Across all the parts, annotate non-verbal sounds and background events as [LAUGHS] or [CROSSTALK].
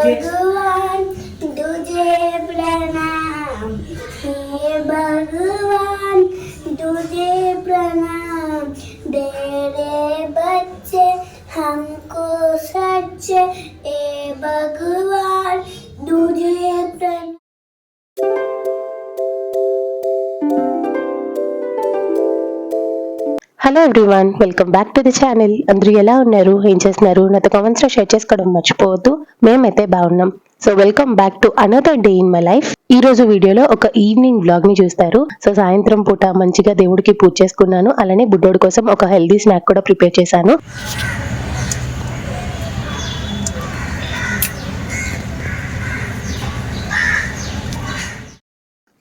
Okay. Hello everyone welcome back to the channel అందరూ ఎలా ఉన్నారు? ఏం చేస్తున్నారు? నాతో కామెంట్స్ షేర్ చేసుకోవడం మర్చిపోవద్దు. మేమైతే బాగున్నాం. So welcome back to another day in my life ఈ రోజు వీడియోలో ఒక ఈవినింగ్ బ్లాగ్ని చూస్తారు. సో సాయంత్రం పూట మంచిగా దేవుడికి పూజ చేసుకున్నాను. అలానే బుడ్డోడి కోసం ఒక హెల్దీ స్నాక్ కూడా ప్రిపేర్ చేశాను.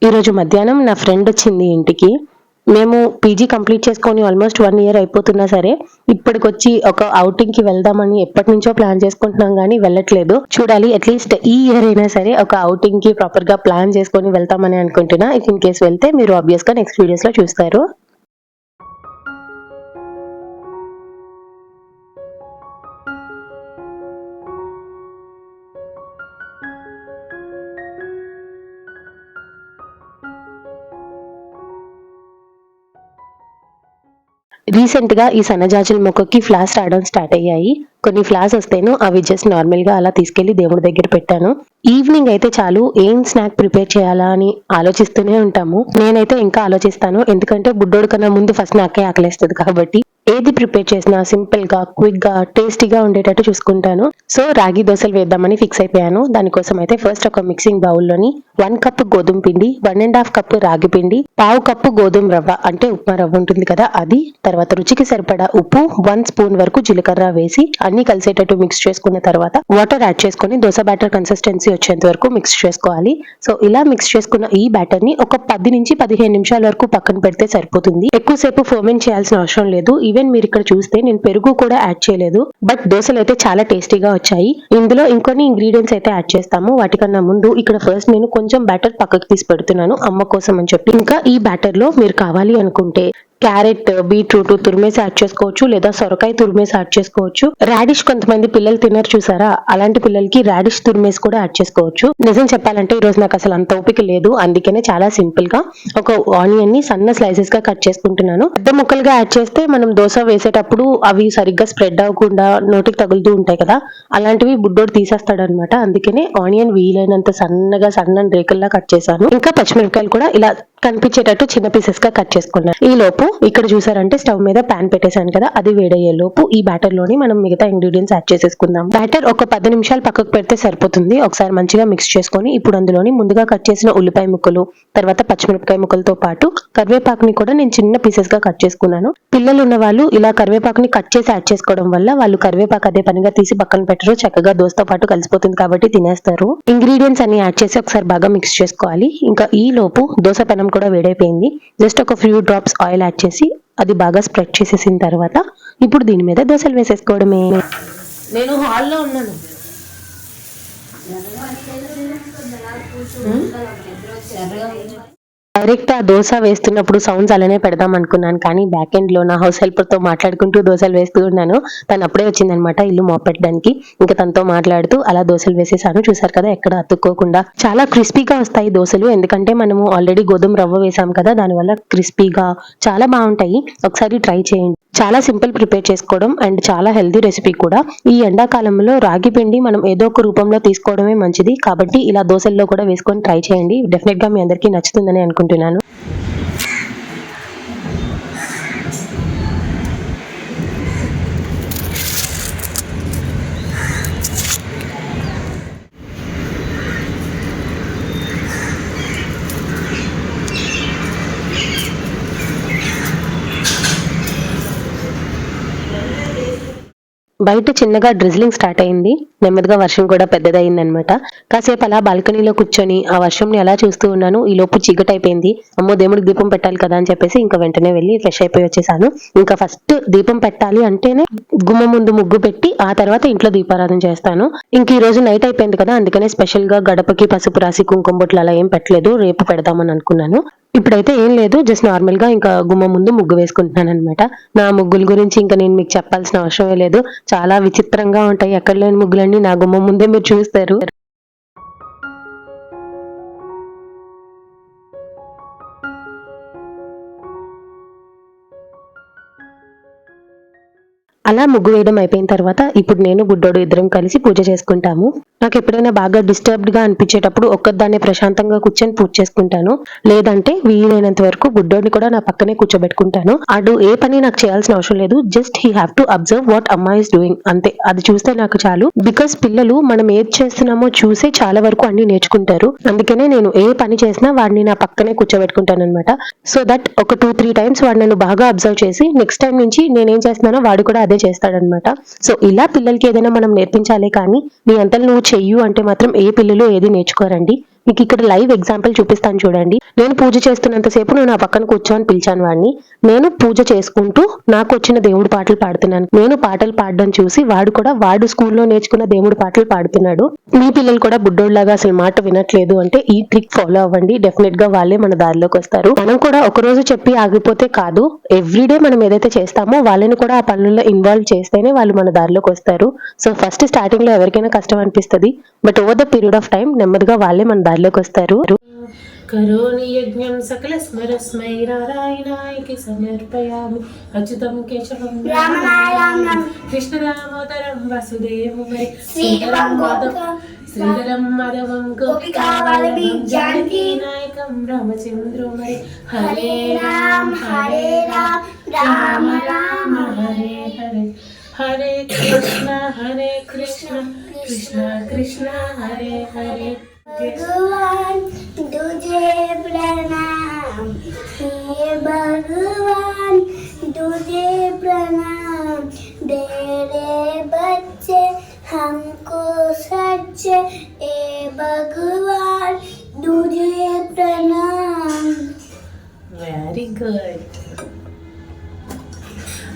ఈరోజు మధ్యాహ్నం నా ఫ్రెండ్ వచ్చింది ఇంటికి. మేము పీజీ కంప్లీట్ చేసుకొని ఆల్మోస్ట్ వన్ ఇయర్ అయిపోతున్నా సరే ఇప్పటికొచ్చి ఒక అవుటింగ్కి వెళ్దామని ఎప్పటి నుంచో ప్లాన్ చేసుకుంటున్నాం కానీ వెళ్ళట్లేదు. చూడాలి అట్లీస్ట్ ఈ ఇయర్ అయినా సరే ఒక అవుటింగ్కి ప్రాపర్గా ప్లాన్ చేసుకొని వెళ్తామని అనుకుంటున్నా. ఇఫ్ ఇన్ కేస్ వెళ్తే మీరు ఆబ్వియస్గా నెక్స్ట్ వీడియోస్లో చూస్తారు. రీసెంట్గా ఈ సన్నజాజుల మొక్కకి ఫ్లాస్ రావడం స్టార్ట్ అయ్యాయి. కొన్ని ఫ్లాస్ వస్తేను అవి జస్ట్ నార్మల్గా అలా తీసుకెళ్ళి దేవుడి దగ్గర పెట్టాను. ఈవినింగ్ అయితే చాలు ఏం స్నాక్ ప్రిపేర్ చేయాలా అని ఆలోచిస్తూనే ఉంటాము. నేనైతే ఇంకా ఆలోచిస్తాను ఎందుకంటే బుడ్డోడు కన్నా ముందు ఫస్ట్ నాకే ఆకలేస్తుంది కాబట్టి. ఏది ప్రిపేర్ చేసినా సింపుల్గా గా గా టేస్టీగా ఉండేటట్టు చూసుకుంటాను. సో రాగి దోశలు వేద్దామని ఫిక్స్ అయిపోయాను. దానికోసం అయితే ఫస్ట్ ఒక మిక్సింగ్ బౌల్లోని వన్ కప్ గోధుమ పిండి వన్ అండ్ హాఫ్ కప్ రాగి పిండి పావు కప్పు గోధుమ రవ్వ అంటే ఉప్మా రవ్వ ఉంటుంది కదా అది తర్వాత రుచికి సరిపడా ఉప్పు వన్ స్పూన్ వరకు జీలకర్ర వేసి అన్ని కలిసేటట్టు మిక్స్ చేసుకున్న తర్వాత వాటర్ యాడ్ చేసుకొని దోశ బ్యాటర్ కన్సిస్టెన్సీ వచ్చేంత వరకు మిక్స్ చేసుకోవాలి. సో ఇలా మిక్స్ చేసుకున్న ఈ బ్యాటర్ని ఒక పది నుంచి పదిహేను నిమిషాల వరకు పక్కన పెడితే సరిపోతుంది. ఎక్కువసేపు ఫోమెన్ చేయాల్సిన అవసరం లేదు. ఈవెన్ మీరు ఇక్కడ చూస్తే నేను పెరుగు కూడా యాడ్ చేయలేదు బట్ దోశలు అయితే చాలా టేస్టీగా వచ్చాయి. ఇందులో ఇంకొన్ని ఇంగ్రీడియంట్స్ అయితే యాడ్ చేస్తాము. వాటికన్నా ముందు ఇక్కడ ఫస్ట్ నేను కొంచెం బ్యాటర్ పక్కకు తీసి పెడుతున్నాను అమ్మ కోసం అని చెప్పి. ఇంకా ఈ బ్యాటర్లో మీరు కావాలి అనుకుంటే క్యారెట్ బీట్రూట్ తురిమేసి యాడ్ చేసుకోవచ్చు లేదా సొరకాయ తురిమేసి యాడ్ చేసుకోవచ్చు. రాడిష్ కొంతమంది పిల్లలు తినరు చూసారా? అలాంటి పిల్లలకి రాడిష్ తురిమేసి కూడా యాడ్ చేసుకోవచ్చు. నిజం చెప్పాలంటే ఈ రోజు నాకు అసలు అంత ఓపిక లేదు. అందుకనే చాలా సింపుల్గా ఒక ఆనియన్ని సన్న స్లైసెస్గా కట్ చేసుకుంటున్నాను. పెద్ద ముక్కలుగా యాడ్ చేస్తే మనం దోశ వేసేటప్పుడు అవి సరిగ్గా స్ప్రెడ్ అవ్వకుండా నోటికి తగులుతూ ఉంటాయి కదా? అలాంటివి బుడ్డోడు తీసేస్తాడు అనమాట అందుకనే ఆనియన్ వీలైనంత సన్నగా సన్న రేకుల్లా కట్ చేశాను. ఇంకా పచ్చిమిరపకాయలు కూడా ఇలా కనిపించేటట్టు చిన్న పీసెస్గా కట్ చేసుకున్నాను. ఈ లోపు ఇక్కడ చూసారంటే స్టవ్ మీద ప్యాన్ పెట్టేశాను కదా అది వేడయ్యే లోపు ఈ బ్యాటర్లోని మనం మిగతా ఇంగ్రీడియంట్స్ యాడ్ చేసేసుకుందాం. బ్యాటర్ ఒక పది నిమిషాలు పక్కకు పెడితే సరిపోతుంది. ఒకసారి మంచిగా మిక్స్ చేసుకొని ఇప్పుడు అందులోని ముందుగా కట్ చేసిన ఉల్లిపాయ ముక్కలు తర్వాత పచ్చిమిరపకాయ ముక్కలతో పాటు కరివేపాకుని కూడా నేను చిన్న పీసెస్గా కట్ చేసుకున్నాను. పిల్లలు ఉన్న వాళ్ళు ఇలా కరివేపాకుని కట్ చేసి యాడ్ చేసుకోవడం వల్ల వాళ్ళు కరివేపాకు అదే పనిగా తీసి పక్కన పెట్టరు చక్కగా దోస్తో పాటు కలిసిపోతుంది కాబట్టి తినేస్తారు. ఇంగ్రీడియంట్స్ అన్ని యాడ్ చేసి ఒకసారి బాగా మిక్స్ చేసుకోవాలి. ఇంకా ఈ లోపు దోశ పెనం కూడా వేడైపోయింది. జస్ట్ ఒక ఫ్యూ డ్రాప్స్ ఆయిల్ యాడ్ చేసి అది బాగా స్ప్రెడ్ చేసేసిన తర్వాత ఇప్పుడు దీని మీద దోశలు వేసేసుకోవడమే. నేను హాల్లో ఉన్నాను. డైరెక్ట్ ఆ దోశ వేస్తున్నప్పుడు సౌండ్స్ అలానే పెడదాం అనుకున్నాను కానీ బ్యాక్ ఎండ్లో నా హౌస్ హెల్పర్తో మాట్లాడుకుంటూ దోశలు వేస్తూ ఉన్నాను. తను అప్పుడే వచ్చిందనమాట ఇల్లు మోపెట్టడానికి. ఇంకా తనతో మాట్లాడుతూ అలా దోశలు వేసేసాను. చూసారు కదా ఎక్కడ అతుక్కోకుండా. చాలా క్రిస్పీగా వస్తాయి దోశలు ఎందుకంటే మనము ఆల్రెడీ గోధుమ రవ్వ వేసాం కదా దానివల్ల క్రిస్పీగా చాలా బాగుంటాయి. ఒకసారి ట్రై చేయండి. చాలా సింపుల్ ప్రిపేర్ చేసుకోవడం అండ్ చాలా హెల్దీ రెసిపీ కూడా. ఈ ఎండాకాలంలో రాగి పిండి మనం ఏదో ఒక రూపంలో తీసుకోవడమే మంచిది. కాబట్టి ఇలా దోశల్లో కూడా వేసుకొని ట్రై చేయండి. డెఫినెట్గా మీ అందరికీ నచ్చుతుందని అనుకుంటున్నాను. బయట చిన్నగా డ్రిజ్లింగ్ స్టార్ట్ అయింది. నెమ్మదిగా వర్షం కూడా పెద్దదయింది అనమాట కాసేపు అలా బాల్కనీలో కూర్చొని ఆ వర్షంని అలా చూస్తూ ఉన్నాను ఈ లోపు చీకటి అయిపోయింది. అమ్మో దేవుడికి దీపం పెట్టాలి కదా అని చెప్పేసి ఇంకా వెంటనే వెళ్ళి ఫ్రెష్ అయిపోయి వచ్చేసాను. ఇంకా ఫస్ట్ దీపం పెట్టాలి అంటేనే గుమ్మ ముందు ముగ్గు పెట్టి ఆ తర్వాత ఇంట్లో దీపారాధన చేస్తాను. ఇంక ఈ రోజు నైట్ అయిపోయింది కదా అందుకనే స్పెషల్గా గడపకి పసుపు రాసి కుంకుమ బొట్లు అలా ఏం పెట్టలేదు. రేపు పెడదామని అనుకున్నాను. ఇప్పుడైతే ఏం లేదు జస్ట్ నార్మల్గా ఇంకా గుమ్మ ముందు ముగ్గు వేసుకుంటున్నాను అనమాట నా ముగ్గుల గురించి ఇంకా నేను మీకు చెప్పాల్సిన అవసరమే లేదు. చాలా విచిత్రంగా ఉంటాయి ఎక్కడ లేని ముగ్గులన్నీ నా గుమ్మ ముందే మీరు చూస్తారు. అలా ముగ్గు వేయడం అయిపోయిన తర్వాత ఇప్పుడు నేను బుడ్డోడు ఇద్దరం కలిసి పూజ చేసుకుంటాము. నాకు ఎప్పుడైనా బాగా డిస్టర్బ్డ్గా అనిపించేటప్పుడు ఒక్కదాన్ని ప్రశాంతంగా కూర్చొని పూజ చేసుకుంటాను. లేదంటే వీలైనంత వరకు బుడ్డోడిని కూడా నా పక్కనే కూర్చోబెట్టుకుంటాను. అటు ఏ పని నాకు చేయాల్సిన అవసరం లేదు. Just he have to observe what అమ్మా ఇస్ డూయింగ్ అంతే. అది చూస్తే నాకు చాలు. బికాస్ పిల్లలు మనం ఏది చేస్తున్నామో చూసే చాలా వరకు అన్ని నేర్చుకుంటారు. అందుకనే నేను ఏ పని చేసినా వాడిని నా పక్కనే కూర్చోబెట్టుకుంటాను అనమాట సో దట్ ఒక టూ త్రీ టైమ్స్ వాడు నన్ను బాగా అబ్జర్వ్ చేసి నెక్స్ట్ టైం నుంచి నేనేం చేస్తున్నానో వాడు కూడా అదే చేస్తాడనమాట సో ఇలా పిల్లలకి ఏదైనా మనం నేర్పించాలి కానీ నీ అంతలు నువ్వు చెయ్యు అంటే మాత్రం ఏ పిల్లలు ఏది నేర్చుకోరండి. మీకు ఇక్కడ లైవ్ ఎగ్జాంపుల్ చూపిస్తాను చూడండి. నేను పూజ చేస్తున్నంతసేపు నేను ఆ పక్కన కూర్చొని పిలిచాను వాడిని. నేను పూజ చేసుకుంటూ నాకు వచ్చిన దేవుడి పాటలు పాడుతున్నాను. నేను పాటలు పాడడం చూసి వాడు కూడా వాడు స్కూల్లో నేర్చుకున్న దేవుడి పాటలు పాడుతున్నాడు. మీ పిల్లలు కూడా బుడ్డోళ్ళలాగా అసలు మాట వినట్లేదు అంటే ఈ ట్రిక్ ఫాలో అవ్వండి. డెఫినెట్గా వాళ్ళే మన దారిలోకి వస్తారు. మనం కూడా ఒక రోజు చెప్పి ఆగిపోతే కాదు ఎవ్రీడే మనం ఏదైతే చేస్తామో వాళ్ళని కూడా ఆ పనుల్లో ఇన్వాల్వ్ చేస్తేనే వాళ్ళు మన దారిలోకి వస్తారు. సో ఫస్ట్ స్టార్టింగ్లో ఎవరికైనా కష్టం అనిపిస్తుంది but over the period of time నెమ్మదిగా వాళ్ళే మన దారిలోకి వస్తారు కరోని యజ్ఞం సకల స్మరస్మై నారాయణాయకి సమర్పయామి. అచ్యుతం కేశవం రామనారాయణం. కృష్ణ దామోదరం వసుదేవమై శ్రీధరం మాధవం శ్రీధరం మాధవం గోపికా జానకీ జానకి నాయకం రామచంద్రమై హరే రామ హరే రామ రామ రామ హరే హరే. హరే కృష్ణ హరే కృష్ణ. কৃষ্ণ কৃষ্ণ হরে হরে। ভগবান তুঝে প্রণাম। হে ভগবান তুঝে প্রণাম। দে রে বচ্চে हमको सच ए भगवान तुझे प्रणाम वेरी गुड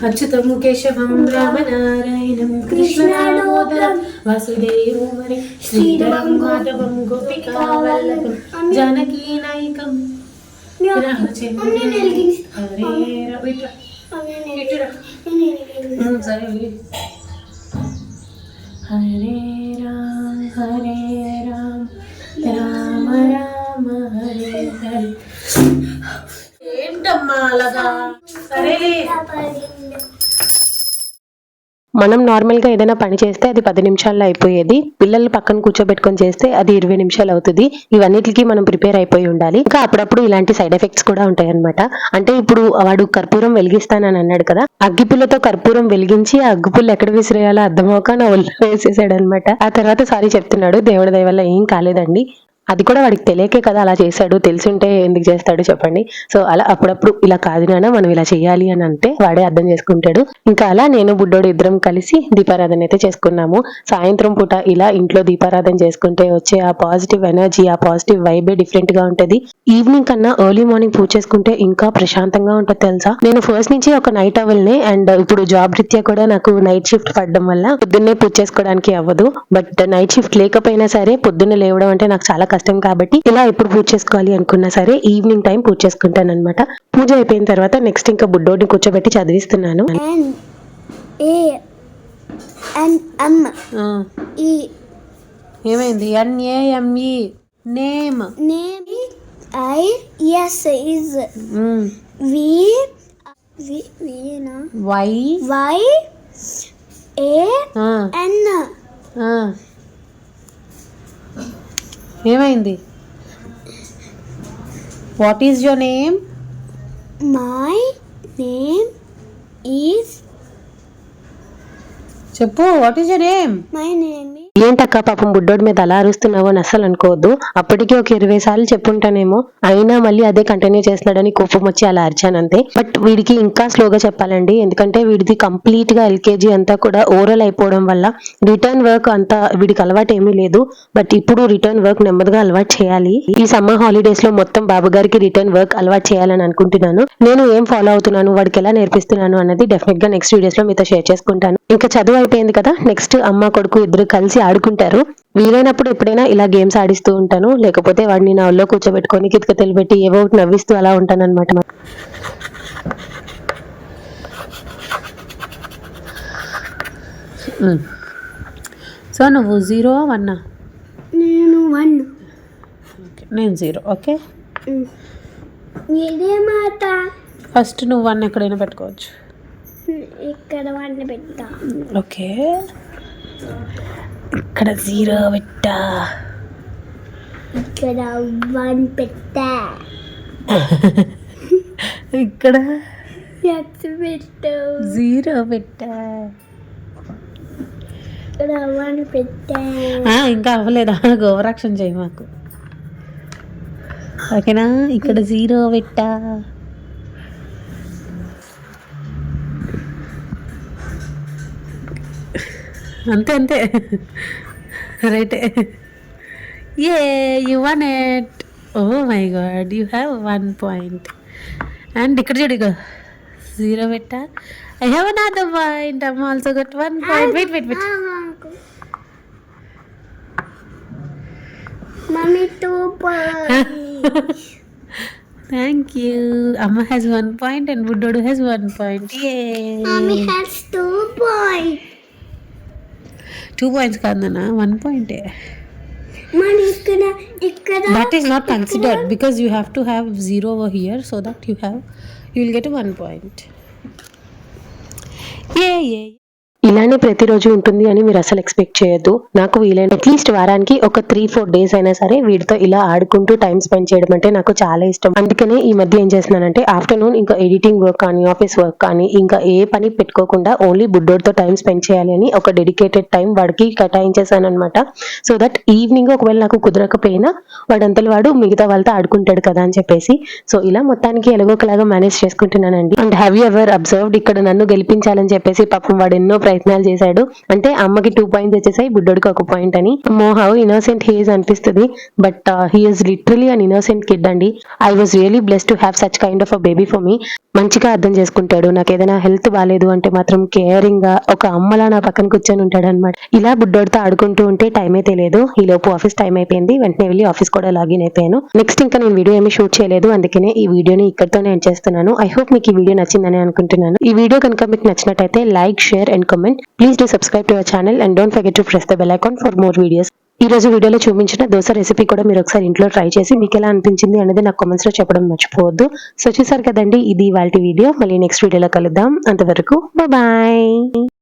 అచ్యుతం కేశవం రామనారాయణం కృష్ణదామోదరం వాసుదేవమరి శ్రీధరం మాధవం గోపికా వల్లభం జానకీ నాయకం హరే. హరే రామ్ హరే రామ్ రామ రామ హరే హరే. ఏంటమ్మా అలాగా సరేలే మనం నార్మల్గా ఏదైనా పని చేస్తే అది పది నిమిషాల్లో అయిపోయేది. పిల్లలు పక్కన కూర్చోబెట్టుకొని చేస్తే అది ఇరవై నిమిషాలు అవుతుంది. ఇవన్నిటికీ మనం ప్రిపేర్ అయిపోయి ఉండాలి. ఇంకా అప్పుడప్పుడు ఇలాంటి సైడ్ ఎఫెక్ట్స్ కూడా ఉంటాయి అనమాట అంటే ఇప్పుడు వాడు కర్పూరం వెలిగిస్తానని అన్నాడు కదా అగ్గిపుల్లతో కర్పూరం వెలిగించి ఆ అగ్గిపుల్ల ఎక్కడ విసిరేయాలో అర్థమవుక నా ఒళ్ళు వేసేసాడు అనమాట ఆ తర్వాత సారీ చెప్తున్నాడు దేవుడి దయ వల్ల ఏం కాలేదండి. అది కూడా వాడికి తెలియకే కదా అలా చేశాడు తెలిసింటే ఎందుకు చేస్తాడు చెప్పండి. సో అలా అప్పుడప్పుడు ఇలా కాదు నాన్న మనం ఇలా చేయాలి అని అంటే వాడే అర్థం చేసుకుంటాడు. ఇంకా అలా నేను బుడ్డోడు ఇద్దరం కలిసి దీపారాధన అయితే చేసుకున్నాము. సాయంత్రం పూట ఇలా ఇంట్లో దీపారాధన చేసుకుంటే వచ్చే ఆ పాజిటివ్ ఎనర్జీ ఆ పాజిటివ్ వైబే డిఫరెంట్గా ఉంటది. ఈవినింగ్ కన్నా ఎర్లీ మార్నింగ్ పూజ చేసుకుంటే ఇంకా ప్రశాంతంగా ఉంటుంది తెలుసా? నేను ఫస్ట్ నుంచి ఒక నైట్ అవల్నే అండ్ ఇప్పుడు జాబ్ రీత్యా కూడా నాకు నైట్ షిఫ్ట్ పడడం వల్ల పొద్దున్నే పూజ చేసుకోవడానికి అవ్వదు. బట్ నైట్ షిఫ్ట్ లేకపోయినా సరే పొద్దున్నే లేవడం అంటే నాకు చాలా కష్టం కాబట్టి ఇలా ఎప్పుడు పూజ చేసుకోవాలి అనుకున్నా సరే ఈవినింగ్ టైం పూజ చేసుకుంటాను అనమాట పూజ అయిపోయిన తర్వాత నెక్స్ట్ ఇంకా బుడ్డోడిని కూర్చోబెట్టి చదివిస్తున్నాను. E ఏమైంది? N A M E name is V V V na Y Y A N. ఏమైంది? What is your name my name is చెప్పు what is your name name is ఏంటక్క పాపం బుడ్డోడి మీద అలా అరుస్తున్నావు అని అస్సలు అనుకోవద్దు. అప్పటికి ఒక ఇరవై సార్లు చెప్పుంటానేమో. అయినా మళ్ళీ అదే కంటిన్యూ చేస్తున్నాడని కోపం వచ్చి అలా అరిచాను అంతే బట్ వీడికి ఇంకా స్లోగా చెప్పాలండి. ఎందుకంటే వీడిది కంప్లీట్గా ఎల్కేజీ అంతా కూడా ఓరల్ అయిపోవడం వల్ల రిటర్న్ వర్క్ అంతా వీడికి అలవాటు ఏమీ లేదు. బట్ ఇప్పుడు రిటర్న్ వర్క్ నెమ్మదిగా అలవాటు చేయాలి. ఈ సమ్మర్ హాలిడేస్లో మొత్తం బాబు గారికి రిటర్న్ వర్క్ అలవాటు చేయాలని అనుకుంటున్నాను. నేను ఏం ఫాలో అవుతున్నాను వాడికి ఎలా నేర్పిస్తున్నాను అన్నది డెఫినెట్గా నెక్స్ట్ వీడియోస్లో మీతో షేర్ చేసుకుంటాను. ఇంకా చదువు అయిపోయింది కదా నెక్స్ట్ అమ్మ కొడుకు ఇద్దరు కలిసి ఆడుకుంటారు. వీలైనప్పుడు ఎప్పుడైనా ఇలా గేమ్స్ ఆడిస్తూ ఉంటాను. లేకపోతే వాడిని నా ఒళ్ళో కూర్చోబెట్టుకొని కితకతలు పెట్టి ఏవో ఒకటి నవ్విస్తూ అలా ఉంటాను అనమాట సో నువ్వు జీరో వన్నా నేను వన్. ఓకే నేను జీరో ఓకే? మాట ఫస్ట్ నువ్వు వన్ ఎక్కడైనా పెట్టుకోవచ్చు. ఇక్కడ వన్ పెట్టా ఓకే. ఇక్కడ జీరో పెట్టా. ఇక్కడ వన్ పెట్టా. [LAUGHS] ఇక్కడ? జీరో పెట్టా. ఇక్కడ వన్ పెట్టా. ఇంకా అవ్వలేదా? [LAUGHS] గోవరాక్షన్ చేయి మాకు. ఓకేనా? ఇక్కడ జీరో పెట్టా. అంతే అంతే. రైటే. A you won it oh my god you have one point and ఇక్కడ చూడు ఇక జీరో పెట్టా. I have another point um also got one point wait wait wait mummy two point Thank you. Amma has one point and Buddodu has one point. Mummy Yay. Has two point Two points. Kadana, one point. మరి ఇక్కడ ఇక్కడ That is not considered because you have to have zero over here so that you have you will get a one point. ఇలానే ప్రతిరోజు ఉంటుంది అని మీరు అసలు expect చేయొద్దు. నాకు వీలైన అట్లీస్ట్ వారానికి ఒక త్రీ ఫోర్ డేస్ అయినా సరే వీడితో ఇలా ఆడుకుంటూ టైం స్పెండ్ చేయడం అంటే నాకు చాలా ఇష్టం. అందుకనే ఈ మధ్య ఏం చేస్తున్నానంటే ఆఫ్టర్నూన్ ఇంకా ఎడిటింగ్ వర్క్ కానీ ఆఫీస్ వర్క్ కానీ ఇంకా ఏ పని పెట్టుకోకుండా ఓన్లీ బుడ్డోడితో టైం స్పెండ్ చేయాలి అని ఒక డెడికేటెడ్ టైం వాడికి కేటాయించేసాను అనమాట సో దట్ ఈవినింగ్ ఒకవేళ నాకు కుదరకపోయినా వాడంతలు వాడు మిగతా వాళ్ళతో ఆడుకుంటాడు కదా అని చెప్పేసి. సో ఇలా మొత్తానికి ఎలాగో ఒకలాగా మేనేజ్ చేసుకుంటున్నానండి. And have you ever observed ఇక్కడ నన్ను గెలిపించాలని చెప్పేసి పాపం వాడు ఎన్నో ప్రయత్నాలు చేశాడు. అంటే అమ్మకి టూ పాయింట్స్ వచ్చేసాయి బుడ్డోడికి ఒక పాయింట్ అని. మో హౌ ఇన్నోసెంట్ హీఈస్ అనిపిస్తుంది. But he's literally an innocent kid అండి. I was really bless to have such kind of a baby for me మంచిగా అర్థం చేసుకుంటాడు. నాకు ఏదైనా హెల్త్ బాగాలేదు అంటే మాత్రం కేరింగ్గా ఒక అమ్మలా నా పక్కన కూర్చొని ఉంటాడు అనమాట ఇలా బుడ్డోడితో ఆడుకుంటూ ఉంటే టైం అయితే లేదు ఈ లోపు ఆఫీస్ టైం అయిపోయింది. వెంటనే వెళ్ళి ఆఫీస్ కూడా లాగిన్ అయిపోయాను. నెక్స్ట్ ఇంకా నేను వీడియో ఏమీ షూట్ చేయలేదు. అందుకనే ఈ వీడియోని ఇక్కడితోనే ఎండ్ చేస్తున్నాను. ఐ హోప్ మీకు ఈ వీడియో నచ్చిందని అనుకుంటున్నాను. ఈ వీడియో కనుక మీకు నచ్చినట్టయితే like share and comment please do subscribe to our channel and don't forget to press the bell icon for more videos ఈ రోజు వీడియోలో చూపించిన దోశ రెసిపీ కూడా మీరు ఒకసారి ఇంట్లో ట్రై చేసి మీకు ఎలా అనిపించింది అనేది నాకు కామెంట్స్లో చెప్పడం మర్చిపోవద్దు. సో చూసారు కదండి ఇది వాళ్ళ వీడియో మళ్ళీ నెక్స్ట్ వీడియోలో కలుద్దాం. అంతవరకు బాయ్